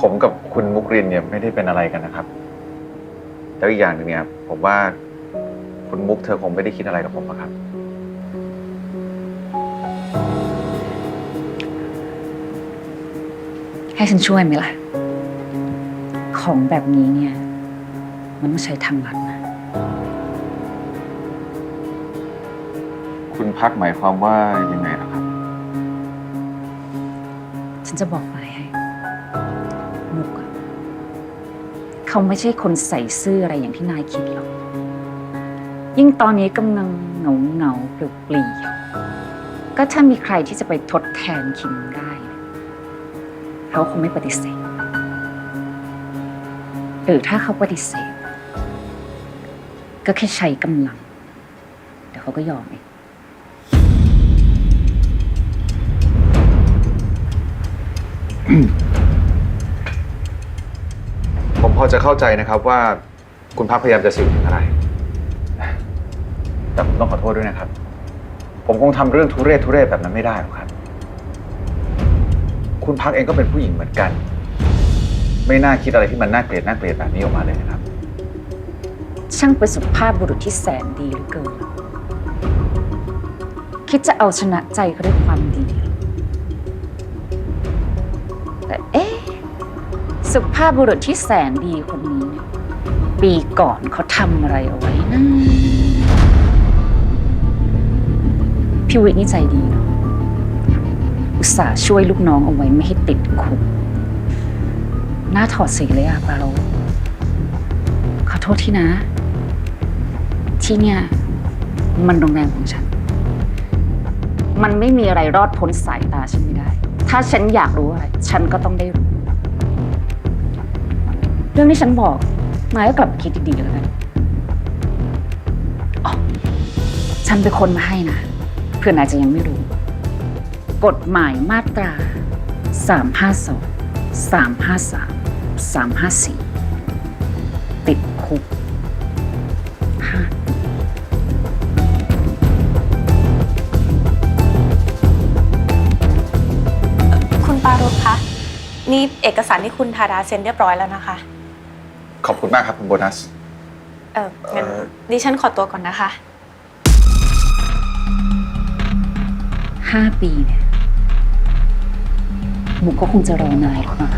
ผมกับคุณมุกรินเนี่ยไม่ได้เป็นอะไรกันนะครับ แล้วอีกอย่างหนึ่งเนี่ย ผมว่าคุณมุกเธอคงไม่ได้คิดอะไรกับผมหรอกครับ ให้ฉันช่วยไหมล่ะ ของแบบนี้เนี่ย มันต้องใช้ทางลัดนะ คุณพักหมายความว่ายังไงนะครับ ฉันจะบอกอะไรให้ เขาไม่ใช่คนใส่ซื่ออะไรอย่างที่นายคิดหรอก ยิ่งตอนนี้กำลังเหงาเหงาเปลี่ยวเปลี่ยวก็ถ้ามีใครที่จะไปทดแทนคิมได้เนี่ยเขาคงไม่ปฏิเสธ หรือถ้าเขาปฏิเสธ ก็แค่ใช้กำลัง เดี๋ยวเขาก็ยอมเองผม อจะเข้าใจนะครับว่าคุณพักพยายามจะสื่อถึงอะไร แต่ผมต้องขอโทษด้วยนะครับ ผมคงทำเรื่องทุเรศทุเรศแบบนั้นไม่ได้หรอกครับ คุณพักเองก็เป็นผู้หญิงเหมือนกัน ไม่น่าคิดอะไรที่มันน่าเกลียดน่าเกลียดแบบนี้ออกมาเลยนะครับ ช่างเป็นสุภาพบุรุษที่แสนดีเหลือเกิน คิดจะเอาชนะใจเขาด้วยความดี สุภาพบุรุษที่แสนดีคนนี้เนี่ยปีก่อนเขาทำอะไรเอาไว้นะพี่วิทย์นี่ใจดีเนอะอุตส่าห์ช่วยลูกน้องเอาไว้ไม่ให้ติดคุกหน้าถอดสีเลยอะปาโลขอโทษที่นะ ที่เนี่ย มันโรงแรมของฉัน มันไม่มีอะไรรอดพ้นสายตาฉันไม่ได้ ถ้าฉันอยากรู้อะไร ฉันก็ต้องได้รู้ เรื่องที่ฉันบอกนายก็กลับไปคิดดีๆแล้วกันอ๋อฉันเป็นคนมาให้นะเพื่อนายจะยังไม่รู้ กฎหมายมาตรา 352 353 354 ติดคุกห้าคุณปารุคะ นี่เอกสารที่คุณธาดาเซ็นเรียบร้อยแล้วนะคะ ขอบคุณมากครับคุณโบนัส เอองั้นเอ่อ ดิฉันขอตัวก่อนนะคะ ห้าปีเนี่ยมุกก็คงจะรอนายหรอกนะ